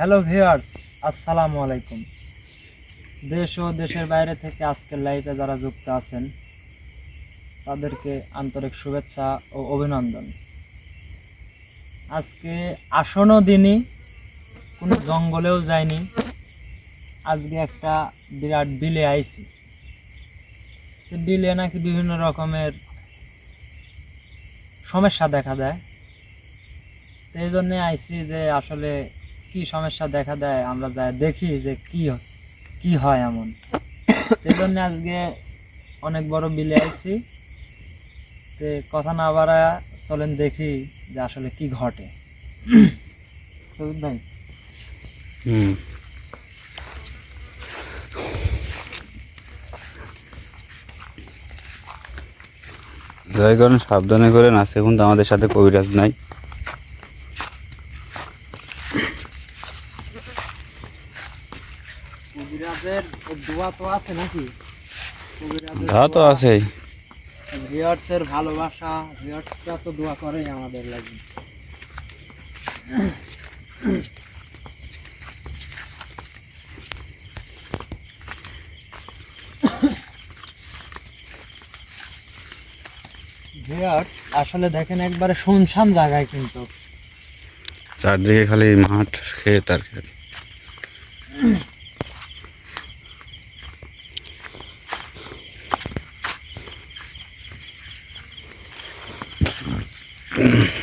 Hello viewers, আসসালামু আলাইকুম। দেশ ও দেশের বাইরে থেকে আজকের লাইভে যারা যুক্ত আছেন, তাদেরকে আন্তরিক শুভেচ্ছা ও অভিনন্দন। আজকে আসন্ন দিনই কোনো জঙ্গলেও যায়নি আজকে একটা বিরাট বিলে আইছি। বিলে নাকি বিভিন্ন রকমের সমস্যা দেখা দেয়। এই জন্যে আইছি যে আসলে কি সমস্যা দেখা দেয়, আমরা যা দেখি যে কি কি হয় এমন। সেই জন্য আজকে অনেক বড় বিলে আইছি। তো কথা না বাড়া চলেন দেখি যে আসলে কি ঘটে। ভাই। করেন সাবধানে করেন আজকে কিন্তু আমাদের সাথে কবিরাজ নাই। দোয়া তো আছে নাকি? তা তো আছেই। ভিউয়ার্সের ভালোবাসা ভিউয়ার্সরা তো দোয়া করেই আমাদের লাগে। ভিউয়ার্স আসলে দেখেন একবারে শুনশান জায়গায় কিন্তু। চারদিকে খালি মাঠ খেত আর খেত mm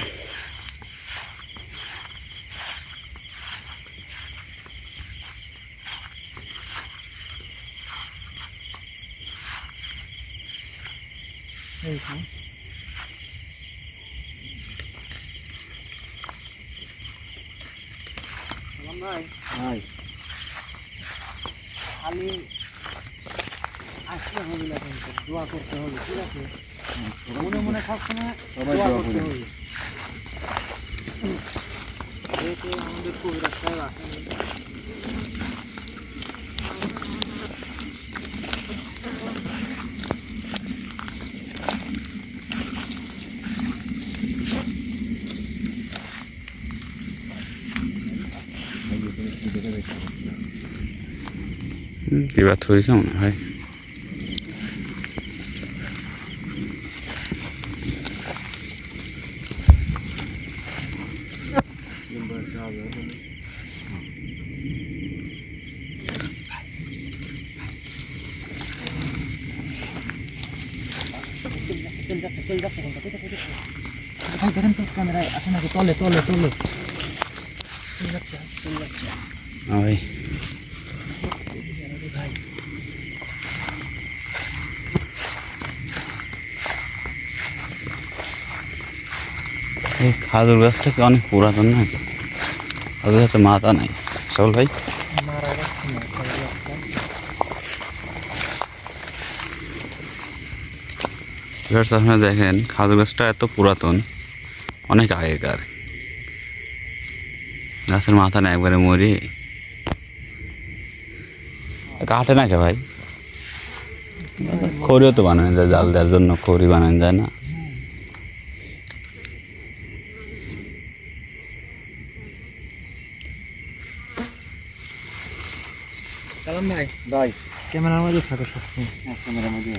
বিবাদ হয়েছে মনে হয় চল যাচ্ছে চল যাচ্ছে কোনটা কোথায় কোথায় ভাই দেখেন তো ক্যামেরায় আসে নাকি তলে তলে তলে চল যাচ্ছে চল যাচ্ছে এই খাজুর গাছটা কি অনেক পুরাতন না খাজুর গাছের মাথা নাই। সকল ভাই? আপনারা দেখেন খাজুর গাছটা এত পুরাতন অনেক আগেকার। গাছের মাথা না একবারে মরি। কাটে না কে ভাই? খড়িও তো বানানো যায় জাল দেওয়ার জন্য খড়ি বানানো যায় না। ভাই ক্যামেরার মধ্যে থাকো সবসময়। হ্যাঁ, ক্যামেরার মধ্যে।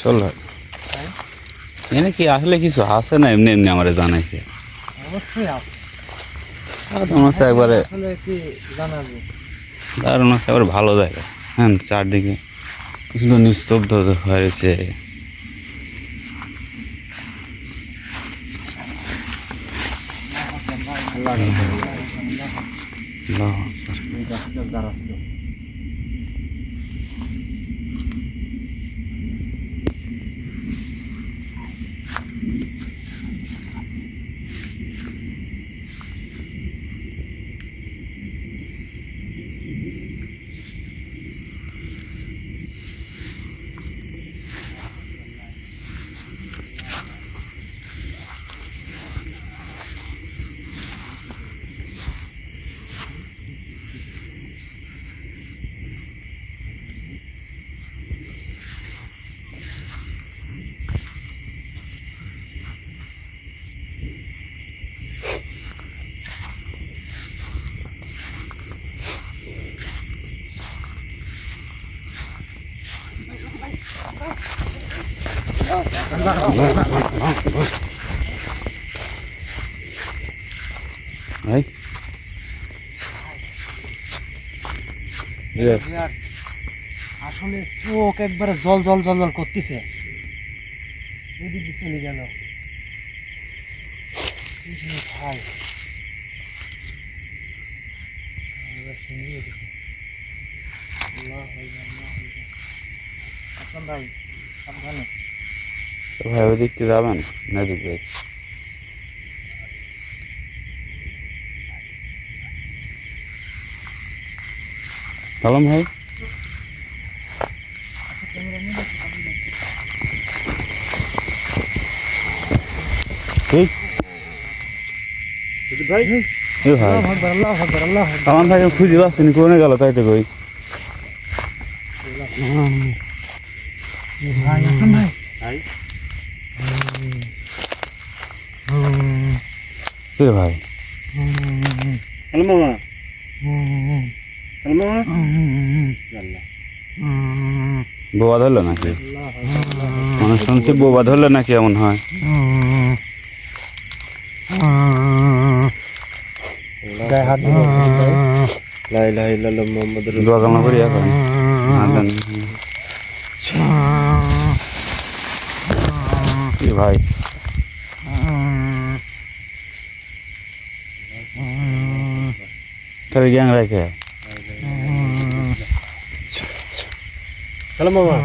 চল ভাই। ভাই এনে কি আসলে কিছু আছে না এমনি এমনি আমারে জানাইছে? একবারে আসলে কি জানাব আর মনে হচ্ছে একবারে ভালো জায়গা। হ্যাঁ চারদিকে সুন্দর নিস্তব্ধ হয়েছে। আল্লাহু। আসলে চোখ একবারে জল জল জল জল করতেছে। এদিকে চলে গেল। ভাই এবার শুনি এদিকে। আল্লাহু আকবার, আল্লাহু আকবার। আসলাম ভাই সাবধানে। তো ভাই ওই দিকটা যাবেন? না দিক ভাই। সালাম ভাই। আমার খুঁজে পাচ্ছি কোনে গেল তাই তো কই? ভাই আসলাম ভাই ভাই কে ভাই? হ্যালো মামা। হ্যালো মামা। বোবা ধরলো নাকি? মানে শুনছি বোবা ধরলো নাকি এমন হয়? গায়ে হাত দিল লা ইলাহা ইল্লাল্লাহ মুহাম্মাদুর দোয়া কামনা করি এখন। আজান। এ ভাই। তাহলে গ্যাং রাখে। হ্যালো মামা।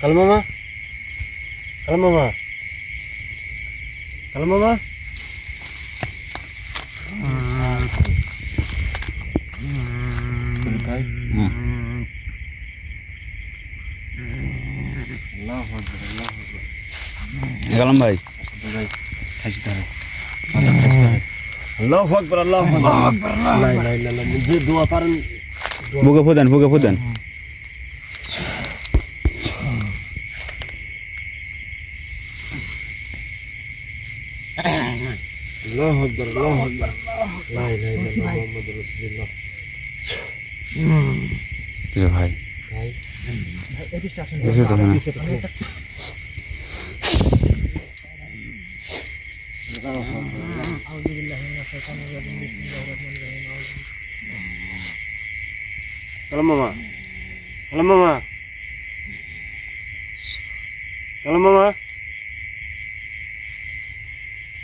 হ্যালো মামা। হ্যালো মামা। হ্যালো মামা। গেলাম ভাই। খাইছি তাহলে আল্লাহু আকবার। আল্লাহু যে দোয়া পারেন। বুকে ফুদেন বুকে ফুদেন আল্লাহু আকবার আল্লাহু আকবার। লা ইলাহা ইল্লাল্লাহ মুহাম্মাদুর রাসূলুল্লাহ। এ ভাই। ভাই এদিকটা আসেন এসে তো হ্যাঁ। হ্যালো মামা হ্যালো মামা হ্যালো মামা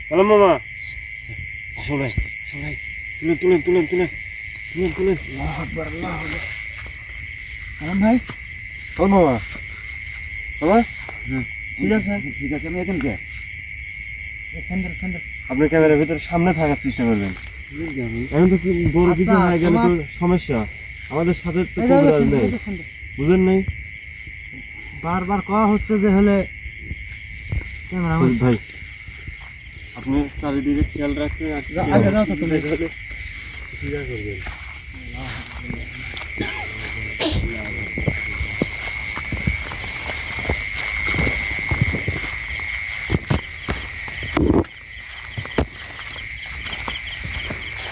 হ্যালো মামা আসল ভাই আসল ভাই তুলেন তুলেন তুলেন তুলেন তুলেন তুলেন সালাম ভাই হ্যালো মামা মামা ঠিক আছে ঠিক আছে আমি এখন কে এই স্যান্ডেল স্যান্ডেল আপনি ক্যামেরার ভিতরে সামনে থাকার চেষ্টা করবেন। এখন তো বড় কিছু আচ্ছা, হয়ে গেলে তো সমস্যা। আমাদের সাথে তো নেই। বুঝেন নাই? বারবার কওয়া হচ্ছে যে হলে ক্যামেরাম্যান ভাই আপনি চারিদিকে খেয়াল রাখবেন আর ক্লিয়ার করবেন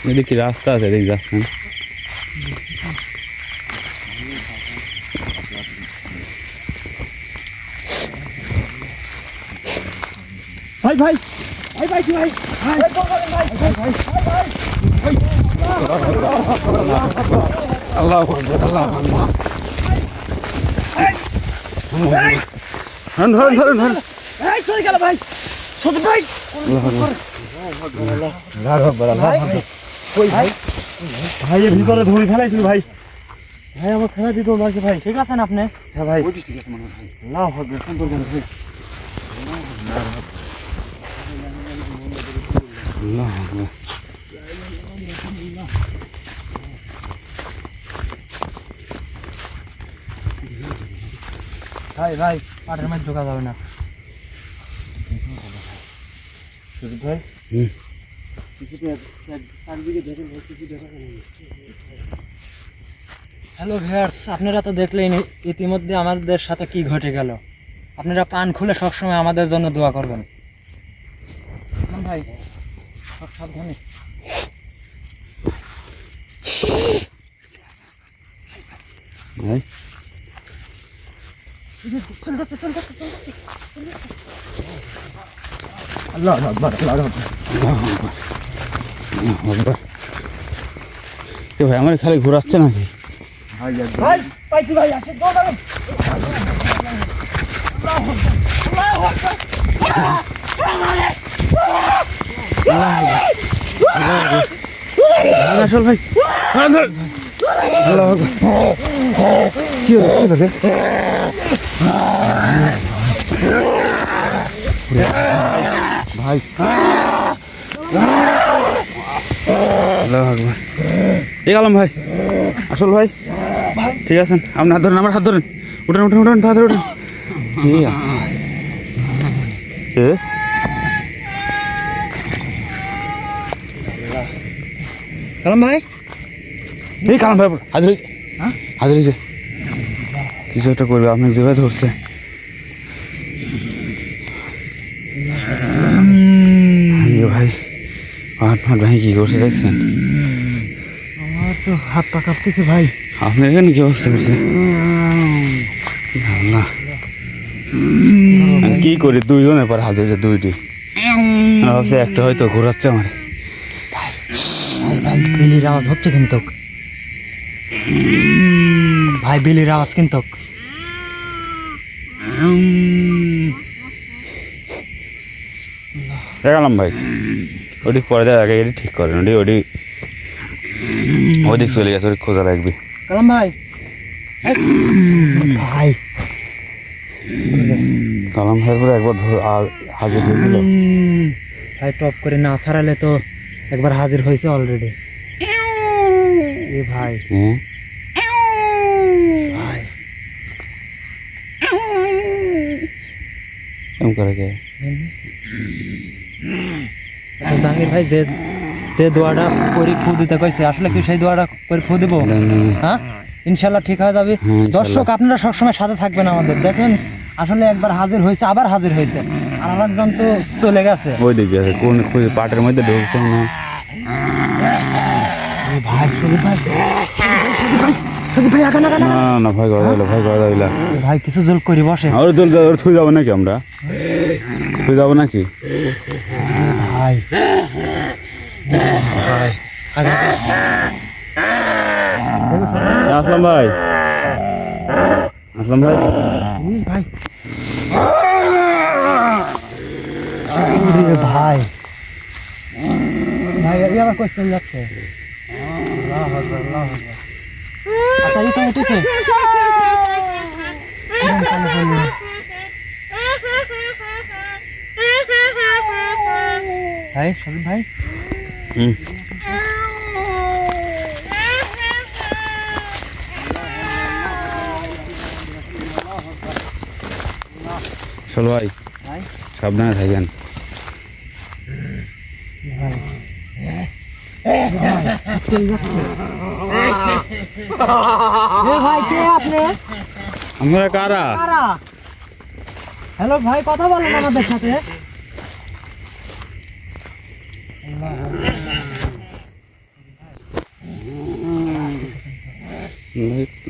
এদিকে কি রাস্তা আছে এদিকে যাচ্ছেন। ভাই ভাই ভাই ভাই ভাই ভাই। ভাই ভাই ভাই ভাই ধরেন ধরেন ধরেন ধরেন। এই চলে গেল ভাই। ছোট ভাই। কই ভাই? ভাই এর ভিতরে ধরে ফেলাইছিল ভাই। ভাই আমার ফেলা দিত লাগছে ভাই। ঠিক আছেন আপনি? হ্যাঁ ভাই। আল্লাহ আকবার সুন্দর করে ভাই ভাই ভাই পাটের মধ্যে ঢোকা যাবে না। সুজিত ভাই? হুম। হ্যালো ভিউয়ার্স আপনারা তো দেখলেন ইতিমধ্যে আমাদের সাথে কি ঘটে গেল। আপনারা পান খুলে সবসময় আমাদের জন্য দোয়া করবেন। ভাই সব সাবধানে। ভাই। আল্লাহ আকবার আল্লাহ আকবার। এ ভাই আমার খালি ঘোরাচ্ছে নাকি? আসল ভাই। কি ভাই। এ গেলাম ভাই। আসল ভাই ঠিক আছেন? আপনি হাত ধরেন আমার হাত ধরেন। উঠেন উঠেন উঠেন তাড়াতাড়ি উঠেন। এ? কালাম ভাই। এই কালাম ভাই হাজির? হাজির কিছু একটা করবে আপনি যেভাবে ধরছে আরে ভাই হাত ফাট ভাই কি করছে দেখছেন? আমার তো হাত পা কাঁপতেছে ভাই। আপনি এখানে কি অবস্থা করছে? আল্লাহ। কি করি? দুইজনের পর হাত হয়েছে দুইটি। ভাবছি একটা হয়তো ঘোরাচ্ছে আমার। ভাই ভাই বিলির আওয়াজ হচ্ছে কিন্তু। ভাই বিলির আওয়াজ কিন্তু। দেখালাম ভাই। ওটি পরে দেওয়ার আগে এটি ঠিক করেন ওটি ওটি ওদিক চলে গেছে ওটি খোঁজা রাখবি কালাম ভাই। ভাই। কালাম ভাই পরে একবার হাজির হয়েছিল ভাই টপ করে না সারালে তো একবার হাজির হয়েছে অলরেডি এ ভাই। হ্যাঁ করে কে? জাহাঙ্গীর ভাই যে যে দোয়াটা করে ফু দিতে কইছে। আসলে কি সেই দোয়াটা করে ফু দিব? হ্যাঁ? ইনশাল্লাহ ঠিক হয়ে যাবে। হ্যাঁ, দর্শক আপনারা সবসময় সাথে থাকবেন আমাদের। দেখেন আসলে একবার হাজির হয়েছে আবার হাজির হয়েছে। আর আরেকজন তো চলে গেছে। ওই দিকে কোন পাটের মধ্যে ঢুকছে না। ভাই সুদীপ ভাই। ভাই ভাই না না কিছু জল করি বসে। আর চল থুই যাব নাকি আমরা? থুই যাব নাকি? ভাই। ভাই আসলাম ভাই। আসলাম ভাই। ভাই। ভাই ভাই আবার কই চলে যাচ্ছে? আল্লাহু আকবার, আল্লাহু আকবার। আচ্ছা এই তো উঠেছে ভাই সবিন ভাই। হুম। চল ভাই সাবধানে থাকেন। আমরা কারা? কারা? হ্যালো ভাই কথা বলেন আমাদের সাথে।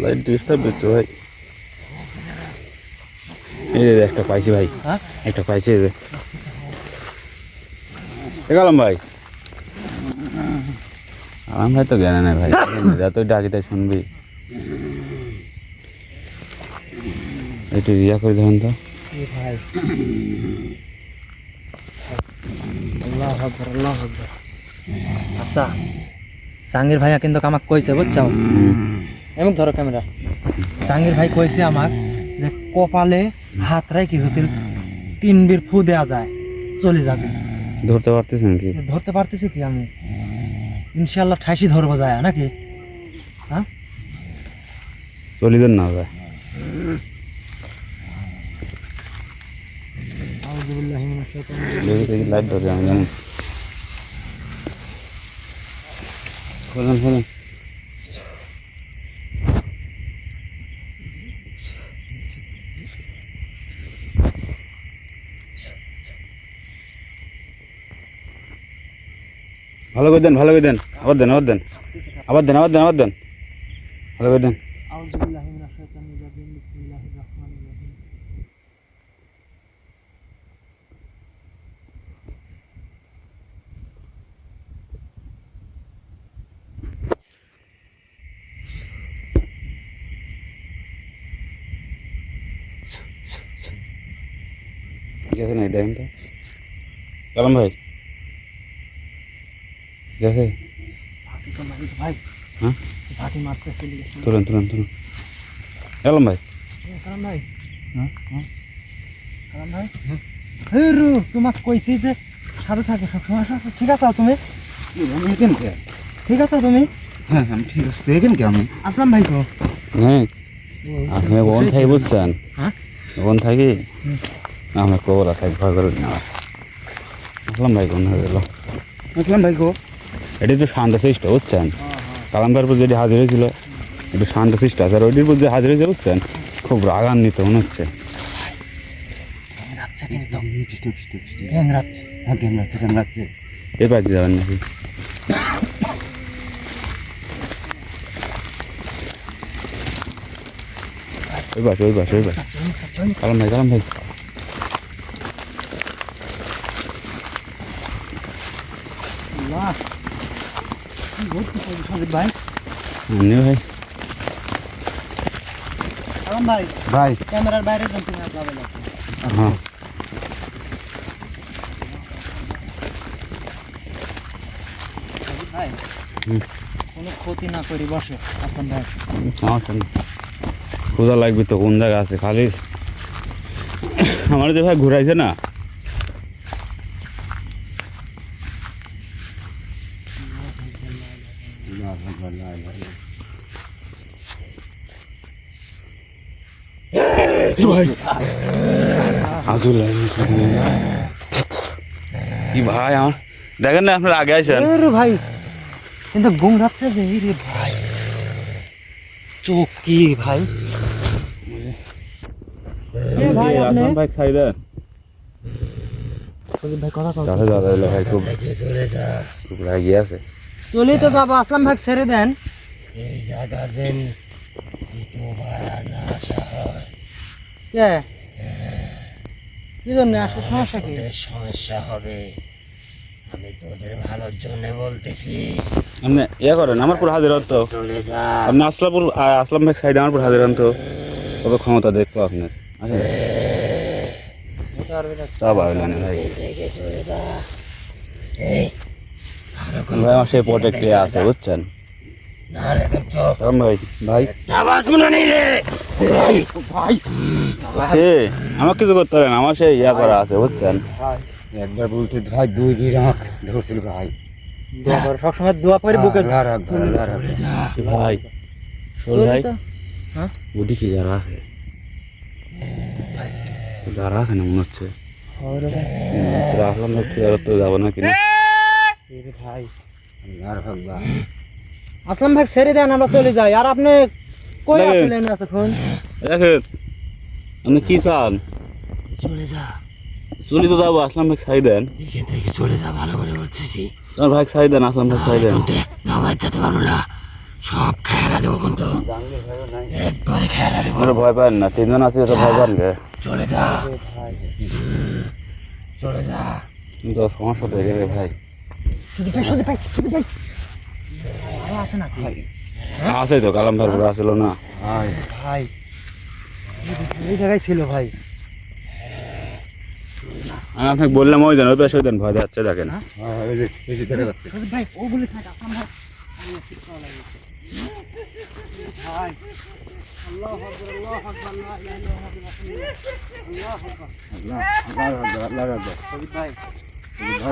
লাইট ডিস্টার্ব দিচ্ছে ভাই। এই যে একটা পাইছি ভাই। হ্যাঁ? একটা পাইছি এই যে। এগালাম ভাই। আলাম ভাই তো জ্ঞান নেই ভাই। ডাকি তাই শুনবি। একটু রিয়া করে দেখুন তো। ভাই আল্লাহ আকবার আল্লাহ আকবার আচ্ছা জাহাঙ্গীর ভাইয়া কিন্তু আমাকে কইছে বুঝছ এমন ধরো ক্যামেরা। জাহাঙ্গীর ভাই কইছে আমাক যে কপালে হাত রাখি যদি তিন বীর ফু দেওয়া যায় চলে যাবে। ধরতে পারতেছেন কি? ধরতে পারতেছি কি আমি? ইনশাল্লাহ ঠাইসি ধরবো যায় নাকি? হ্যাঁ? চলি না ভাই দেখি দেখি লাইট ধরে আমি জানি খোলেন খোলেন ভালো করে দেন, ভালো করে দেন। আবার দেন আবার দেন। আবার দেন আবার দেন আবার দেন। ভালো করে দেন। ঠিক আছে না দেখেন তো কালাম ভাই ঠিক আছে ভাই হ্যাঁ ঝাঁকি মারতে চলে গেছে তুলুন তুলুন তুলুন কালাম ভাই কারণ ভাই হ্যাঁ কারণ ভাই হে তোমাকে কইছি যে সাথে থাকে সবসময় ঠিক আছে তুমি ঠিক আছে তুমি হ্যাঁ আমি ঠিক আছে তো কি আমি আসলাম ভাই তো হ্যাঁ আপনি বোন থাকি বুঝছেন? বোন থাকি আমরা কবরা থাকি ভয় করে না আসলাম ভাই কোন হয়ে গেল। আসলাম ভাই গো। এটি তো শান্ত শিষ্ট বুঝছেন? কালাম্বার উপর যেটি হাজির হয়েছিল একটু শান্ত শিষ্ট আছে আর ওইটির উপর যে হাজির হয়েছে বুঝছেন? খুব রাগান্বিত মনে হচ্ছে। রাখছে হ্যাঁ আছে আছে যাবেন নাকি? ওই পাশে ওই পাশে ওই পাশে। কালাম ভাই কালাম ভাই বাহ কি ঘুরতে পারি সাজিদ ভাই আপনি ভাই। ভাই। ভাই ক্যামেরার বাইরে হ্যাঁ। ভাই কোনো ক্ষতি না করি বসে আসলাম ভাই ক্ষুদা লাগবে তো কোন খালি? আমার যে ভাই ঘুরাইছে না। কি ভাই আমার দেখেন না আপনার আগে আছেন এ রে ভাই কিন্তু ঘুম রাখছে যে রে ভাই। চোখ কি ভাই ভাই আপনি? ভাই খাই ভাই কথা কও। দাদা ভাই খুব খুব রাগি আছে। চলেই তো যাব আসলাম ভাই ছেড়ে দেন। কে? কি জন্য আসলে সমস্যা কি? সমস্যা হবে। আমি তোদের ভালোর জন্য বলতেছি। আপনি ইয়ে করেন আমার পুরো হাজির হন তো। চলে যা আপনি আসলামপুর আসলাম ভাই সাইডে আমার পুরো হাজির হন তো। কত ক্ষমতা দেখব আপনার? আচ্ছা। ভাই। চলে যা। এই আমার সেই প্রোটেক্টে আছে বুঝছেন? আমার কিছু করতে হবে না আমার সেই ইয়া করা আছে বুঝছেন একবার বলতে ভাই দুই দিন আমাকে ধরছিল ভাই সবসময় দোয়া করে বুকে ভাই শোন ভাই। হ্যাঁ? কি যারা আছে যারা আছে না মনে হচ্ছে তো যাব না কিনা ভাই আসলাম ভাই ছেড়ে দেন আমরা চলে যাই। আর আপনি কই। আসলেন এতক্ষণ? দেখেন আপনি কি চান? চলে যা। চলি তো যাব আসলাম ভাই ছাই দেন। এখান থেকে চলে যা ভালো করে বলতেছি। তোমার ভাই ছাই দেন আসলাম ভাই ছাই দেন। দেখ নামাজ যেতে পারব না। সব খেয়ালা দেবো কিন্তু একবারে খেয়ালা দেবো। ভয় পান না তিনজন আছে তো ভয় পান গে। চলে যা। চলে যা। কিন্তু সমস্যা তো ভাই। ভাই ভাই ভাই। আছে নাকি? আছে তো কালাম ভাই আসলো না। ভাই। এই জায়গায় ছিল ভাই। আমি আপনাকে বললাম ওই দেন ওই পাশে ওই দেন ভয় যাচ্ছে দেখেন। হ্যাঁ? এই যে এই যে দেখা যাচ্ছে। সুজি ভাই ওগুলি থাক আসলাম ভাই ভাই আল্লাহ আকবার আল্লাহ আকবার লা ইলাহা ইল্লাল্লাহ আল্লাহ আকবার। আল্লাহ রাখবে আল্লাহ রাখবে সুজি ভাই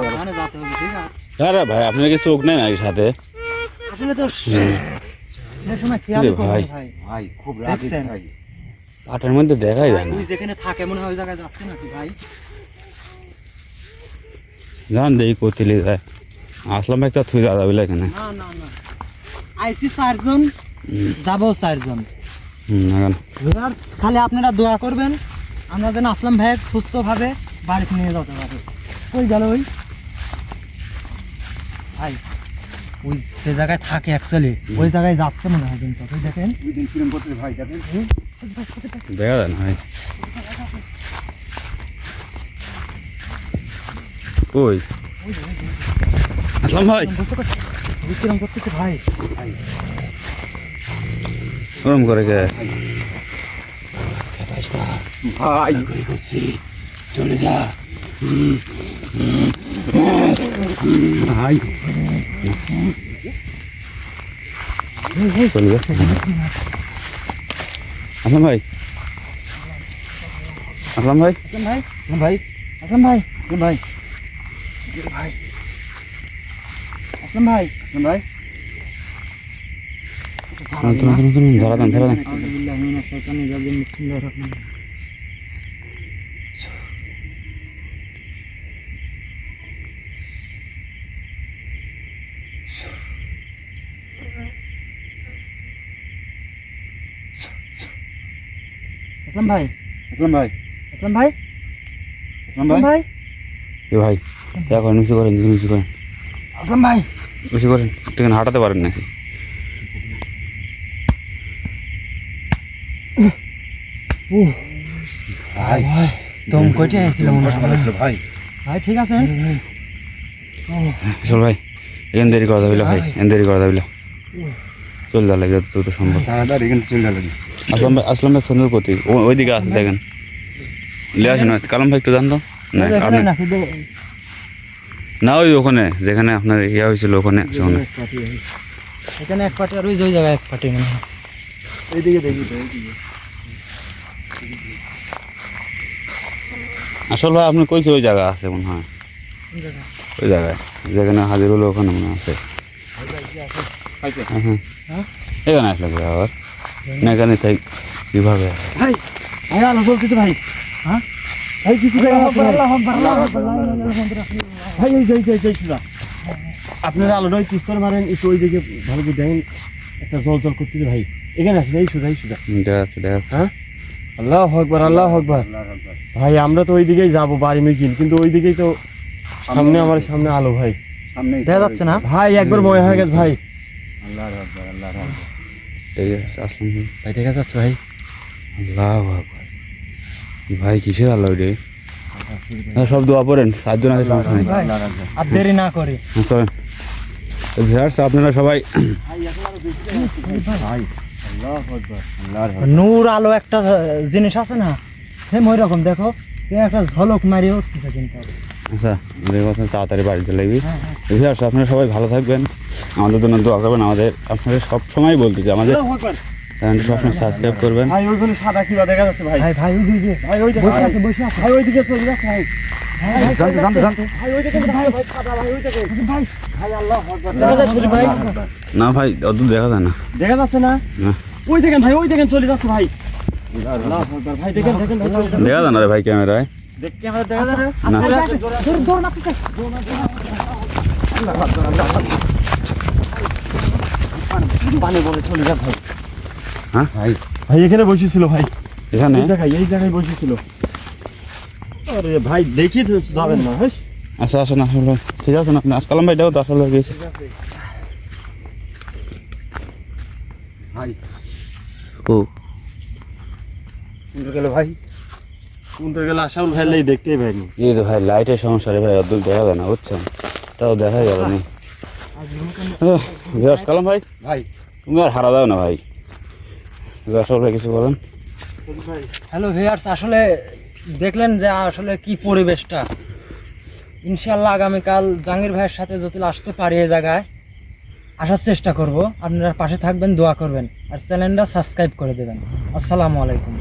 ওখানে যেতে হবে ঠিক আছে আরে। ভাই আপনার কি চোখ নেই নাকি সাথে? আসলে তো সে সময় খেয়াল ভাই? ভাই ভাই খুব রাগি ভাই। পাটের মধ্যে দেখাই যায় না। যেখানে থাকে মনে হয় ওই জায়গায় যাচ্ছে নাকি ভাই? জান দেই কোতিলি যায়। আসলাম তো থুই দাদা বলে এখানে। না না না। আইসি চারজন যাব চারজন। হুম খালি আপনারা দোয়া করবেন। আমরা যেন আসলাম ভাই সুস্থভাবে বাড়িতে নিয়ে যেতে পারি। ওই গেল ওই? ভাই ওই যে জায়গায় থাকে অ্যাকচুয়ালি ওই জায়গায় যাচ্ছে মনে হয় কিন্তু। ওই দেখেন। ভাই দেখেন দেখা যায় না ভাই ওই আসলাম ভাই। ওই কিরম করতেছে ভাই। ওরম করে কে? ভাই। করছি। চলে যা। ভাই চলে যাচ্ছে আসলাম ভাই আসলাম ভাই ভাই আসলাম ভাই আসলাম ভাই ভাই আসলাম ভাই আসলাম ভাই তুলুন, তুলুন, তুলুন, তুলুন, ধরা দেন ধরা দেন আসলাম ভাই। আসলাম ভাই। আসলাম ভাই। আসলাম ভাই। এ ভাই ইয়া করেন উঁচু করেন। করেন আসলাম ভাই। উঁচু করেন থেকে হাঁটাতে পারেন নাকি? ভাই। দম মনে ভাই ভাই। ঠিক আছে। চল ভাই। এখান দেরি করা যাবিল ভাই এখান দেরি করা যাবিল চল যা লাগে তো তো সম্ভব। দাঁড়া তাড়াতাড়ি কিন্তু চলে গেল আসলাম ভাই আসলাম ভাই সুন্দর প্রতীক। ও- ওইদিকে আছে দেখেন। লে আসেন কালাম ভাই একটু জান তো। না আপনি নাকি না ওই ওখানে যেখানে আপনার ইয়া হয়েছিল ওখানে আছে ওখানে। এখানে এক পাটি আর ওই যে ওই জায়গায় এক পাটি মনে হয়। এইদিকে দেখি তো এইদিকে আসল ভাই আপনি কইছে ওই জায়গা আছে মনে হয়। ওই জায়গায় যেখানে হাজির হলো ওখানে মনে হয় আছে। পাইছে? হ্যাঁ, হ্যাঁ। হ্যাঁ? এখানে আসলে কি আবার? না তাই কীভাবে ভাই আলো হ্যাঁ? ভাই কিছু জায়গা ভাই। ভাই এই যে এই যে, শুধু আপনারা ওই পিস্তল মারেন একটু ওই দিকে ভালো করে দেখেন। একটা জল জল করতেছে ভাই। এখানে আছে এই সুদা এই সুদা হ্যাঁ? আল্লাহ আকবার আল্লাহ আকবার। ভাই আমরা তো ওই দিকেই যাব বাড়ি মিছিল কিন্তু ওই দিকেই তো সামনে আমার সামনে আলো ভাই। সামনে দেখা যাচ্ছে না? ভাই একবার মনে হয়ে গেছে ভাই। আল্লাহ আকবার আল্লাহ আকবার। ঠিক আছে আসলাম ভাই। দেখা যাচ্ছে ভাই? আল্লাহ ভাই কিসের আল্লাহ রে? হ্যাঁ সব দোয়া পড়েন সমস্যা নেই। আর দেরি না করি। হ্যাঁ, চলেন। তো ভিউয়ার্স আপনারা সবাই আল্লাহ নূর আলো একটা জিনিস আছে না? সেম ওই রকম দেখো। একটা ঝলক মারিয়ে উঠতেছে কিন্তু আচ্ছা কথা তাড়াতাড়ি বাড়িতে চলে যাবি হ্যাঁ, হ্যাঁ। ভিউয়ার্স আপনারা সবাই ভালো থাকবেন। আমাদের জন্য দোয়া করবেন আমাদের আপনাদের সব সময় বলতেছি আমাদের। চ্যানেলটি সবসময় সাবস্ক্রাইব করবেন। ভাই ওইখানে সাদা কিবা দেখা যাচ্ছে ভাই। ভাই ভাই ওই যে ভাই ওই বসে আছে বসে আছে। ভাই ওইদিকে চলে যাচ্ছে ভাই। জানতে জানতে জানতে। ভাই ভাই ভাই সাদা ভাই ওইদিকে। ভাই। ভাই আল্লাহ আকবার। দেখা দেখা যাচ্ছে যাচ্ছে ভাই? না ভাই অত দেখা যায় না। দেখা যাচ্ছে না। ওই দেখেন ভাই ওই দেখেন চলে যাচ্ছে ভাই। ভাই দেখেন দেখেন। দেখা যায় না রে ভাই ক্যামেরায়? দেখ ক্যামেরা দেখা যায় না? না। পানি বলে চলে যাচ্ছে ভাই ভাই। ভাই এখানে বসেছিল ভাই। এখানে? এই জায়গায় এই জায়গায় বসেছিল। আরে ভাই দেখি তো যাবেন না হ্যাঁ? আচ্ছা আসেন আসেন ভাই। ঠিক আছে না আপনি আসকালাম ভাই তো আসল হয়ে গেছে ভাই। ও। কোনটা গেল ভাই? কোনটা গেলে আসাউল ভাই লাই দেখতেই পাইনি। এই তো ভাই লাইটের সমস্যা রে ভাই অত দেখা যায় না বুঝছেন? তাও দেখা গেল না। কালাম ভাই। ভাই তুমি আর হারা দাও না ভাই। আসল কিছু বলেন? হ্যালো ভিয়ার্স আসলে দেখলেন যে আসলে কি পরিবেশটা। ইনশাল্লাহ আগামীকাল জাহাঙ্গীর ভাইয়ের সাথে যদি আসতে পারি এই জায়গায়। আসার চেষ্টা করব। আপনারা পাশে থাকবেন, দোয়া করবেন। আর চ্যানেলটা সাবস্ক্রাইব করে দেবেন। আসসালামু আলাইকুম।